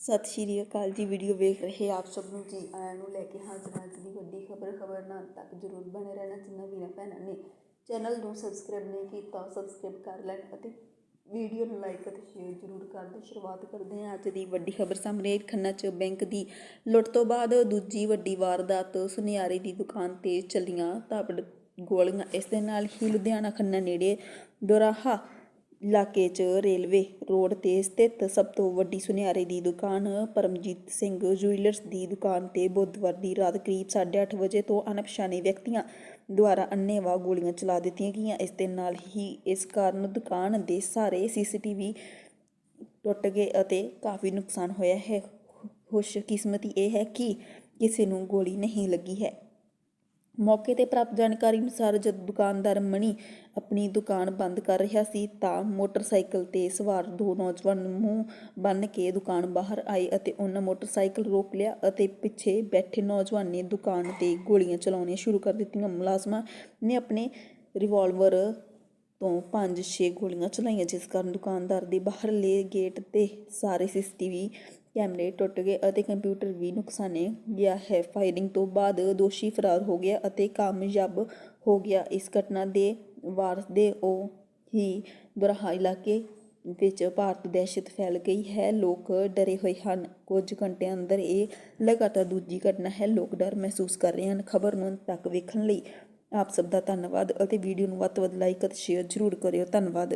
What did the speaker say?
ਸਤਿ ਸ਼੍ਰੀ ਅਕਾਲ ਜੀ ਵੀਡੀਓ ਵੇਖ ਰਹੇ ਆਪ ਸਭ ਨੂੰ ਜੀ। ਆਇਆਂ ਨੂੰ ਲੈ ਕੇ ਹਾਜ਼ਰ ਹਾਂ ਅੱਜ ਦੀ ਵੱਡੀ ਖਬਰ ਖਬਰ ਨਾਲ ਤੱਕ ਜਰੂਰ ਬਣੇ ਰਹਿਣਾ ਜਿਨ੍ਹਾਂ ਵੀਰਾਂ ਭੈਣਾਂ ਨੇ। ਚੈਨਲ ਨੂੰ ਸਬਸਕ੍ਰਾਈਬ ਨਹੀਂ ਕੀਤਾ ਸਬਸਕ੍ਰਾਈਬ ਕਰ ਲੈਣ ਅਤੇ ਵੀਡੀਓ ਨੂੰ ਲਾਈਕ ਅਤੇ ਸ਼ੇਅਰ ਜਰੂਰ ਕਰ ਦਿਓ। ਸ਼ੁਰੂਆਤ ਕਰਦੇ ਹਾਂ ਅੱਜ ਦੀ ਵੱਡੀ ਖਬਰ ਸਾਹਮਣੇ। ਖੰਨਾ ਚ ਬੈਂਕ ਦੀ ਲੁੱਟ ਤੋਂ ਬਾਅਦ ਦੂਜੀ ਵੱਡੀ ਵਾਰਦਾਤ ਸੁਨਿਆਰੇ ਦੀ ਦੁਕਾਨ ਤੇ ਚੱਲੀਆਂ ਤਾਬੜ ਗੋਲੀਆਂ। ਇਸ ਦੇ ਨਾਲ ਹੀ ਲੁਧਿਆਣਾ ਖੰਨਾ ਨੇੜੇ ਦੋਰਾਹਾ ਇਲਾਕੇ 'ਚ ਰੇਲਵੇ ਰੋਡ ਤੇ ਸਥਿਤ ਸਭ ਤੋਂ ਵੱਡੀ ਸੁਨਿਆਰੇ ਦੀ ਦੁਕਾਨ ਪਰਮਜੀਤ ਸਿੰਘ ਜੁਐਲਰਸ ਦੀ ਦੁਕਾਨ ਤੇ ਬੁੱਧਵਾਰ ਦੀ ਰਾਤ ਕਰੀਬ 8:30 ਵਜੇ ਤੋਂ ਅਣਪਛਾਤੇ ਵਿਅਕਤੀਆਂ ਦੁਆਰਾ ਅੰਨ੍ਹੇਵਾਹ ਗੋਲੀਆਂ ਚਲਾ ਦਿੱਤੀਆਂ ਗਈਆਂ। ਇਸ ਦੇ ਨਾਲ ਹੀ ਇਸ ਕਾਰਨ ਦੁਕਾਨ ਦੇ ਸਾਰੇ ਸੀਸੀਟੀਵੀ ਟੁੱਟ ਗਏ ਅਤੇ ਕਾਫੀ ਨੁਕਸਾਨ ਹੋਇਆ ਹੈ। ਖੁਸ਼ਕਿਸਮਤੀ ਇਹ ਹੈ ਕਿ ਕਿਸੇ ਨੂੰ ਗੋਲੀ ਨਹੀਂ ਲੱਗੀ ਹੈ। ਮੌਕੇ ਤੇ ਪ੍ਰਾਪਤ ਜਾਣਕਾਰੀ ਅਨੁਸਾਰ ਜਦ ਦੁਕਾਨਦਾਰ ਮਣੀ ਆਪਣੀ ਦੁਕਾਨ ਬੰਦ ਕਰ ਰਿਹਾ ਸੀ ਤਾਂ ਮੋਟਰਸਾਈਕਲ ਤੇ ਸਵਾਰ ਦੋ ਨੌਜਵਾਨ ਮੂੰਹ ਬੰਨ ਕੇ ਦੁਕਾਨ ਬਾਹਰ ਆਏ ਅਤੇ ਉਹਨਾਂ ਮੋਟਰਸਾਈਕਲ ਰੋਕ ਲਿਆ ਅਤੇ ਪਿੱਛੇ ਬੈਠੇ ਨੌਜਵਾਨ ਨੇ ਦੁਕਾਨ ਤੇ ਗੋਲੀਆਂ ਚਲਾਉਣੀਆਂ ਸ਼ੁਰੂ ਕਰ ਦਿੱਤੀਆਂ। ਮੁਲਾਜ਼ਮਾਂ ਨੇ ਆਪਣੇ ਰਿਵਾਲਵਰ ਤੋਂ 5-6 ਗੋਲੀਆਂ ਚਲਾਈਆਂ, ਜਿਸ ਕਾਰਨ ਦੁਕਾਨਦਾਰ ਦੇ ਬਾਹਰਲੇ ਗੇਟ ਤੇ ਸਾਰੇ ਸੀਸੀਟੀਵੀ ਕੈਮਰੇ ਟੁੱਟ ਗਏ ਅਤੇ ਕੰਪਿਊਟਰ ਵੀ ਨੁਕਸਾਨੇ ਗਿਆ ਹੈ। ਫਾਇਰਿੰਗ ਤੋਂ ਬਾਅਦ ਦੋਸ਼ੀ ਫਰਾਰ ਹੋ ਗਿਆ ਅਤੇ ਕਾਮਯਾਬ ਹੋ ਗਿਆ। ਇਸ ਘਟਨਾ ਦੇ ਵਾਰਸ ਦੇ ਉਹ ਹੀ ਦੁਰਾਹਾ ਇਲਾਕੇ ਵਿੱਚ ਭਾਰਤ ਦਹਿਸ਼ਤ ਫੈਲ ਗਈ ਹੈ। ਲੋਕ ਡਰੇ ਹੋਏ ਹਨ। ਕੁਝ ਘੰਟਿਆਂ ਅੰਦਰ ਇਹ ਲਗਾਤਾਰ ਦੂਜੀ ਘਟਨਾ ਹੈ। ਲੋਕ ਡਰ ਮਹਿਸੂਸ ਕਰ ਰਹੇ ਹਨ। ਖਬਰ ਨੂੰ ਅੰਤ ਤੱਕ ਵੇਖਣ ਲਈ ਆਪ ਸਭ ਦਾ ਧੰਨਵਾਦ ਅਤੇ ਵੀਡੀਓ ਨੂੰ ਵੱਧ ਤੋਂ ਵੱਧ ਲਾਈਕ ਅਤੇ ਸ਼ੇਅਰ ਜ਼ਰੂਰ ਕਰਿਓ। ਧੰਨਵਾਦ।